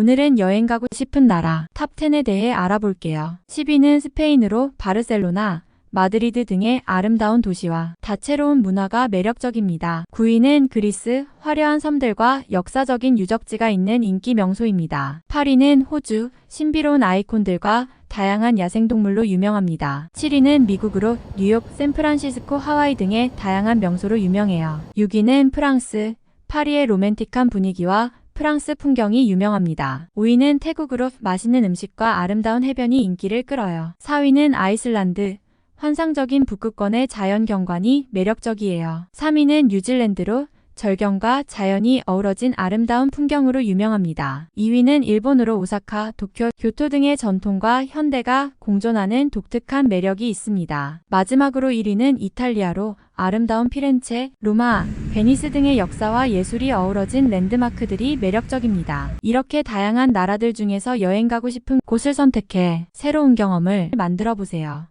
오늘은 여행 가고 싶은 나라 탑10에 대해 알아볼게요. 10위는 스페인으로 바르셀로나, 마드리드 등의 아름다운 도시와 다채로운 문화가 매력적입니다. 9위는 그리스, 화려한 섬들과 역사적인 유적지가 있는 인기 명소입니다. 8위는 호주, 신비로운 아이콘들과 다양한 야생동물로 유명합니다. 7위는 미국으로 뉴욕, 샌프란시스코, 하와이 등의 다양한 명소로 유명해요. 6위는 프랑스, 파리의 로맨틱한 분위기와 프랑스 풍경이 유명합니다. 5위는 태국으로 맛있는 음식과 아름다운 해변이 인기를 끌어요. 4위는 아이슬란드, 환상적인 북극권의 자연 경관이 매력적이에요. 3위는 뉴질랜드로 절경과 자연이 어우러진 아름다운 풍경으로 유명합니다. 2위는 일본으로 오사카, 도쿄, 교토 등의 전통과 현대가 공존하는 독특한 매력이 있습니다. 마지막으로 1위는 이탈리아로 아름다운 피렌체, 로마, 베니스 등의 역사와 예술이 어우러진 랜드마크들이 매력적입니다. 이렇게 다양한 나라들 중에서 여행 가고 싶은 곳을 선택해 새로운 경험을 만들어 보세요.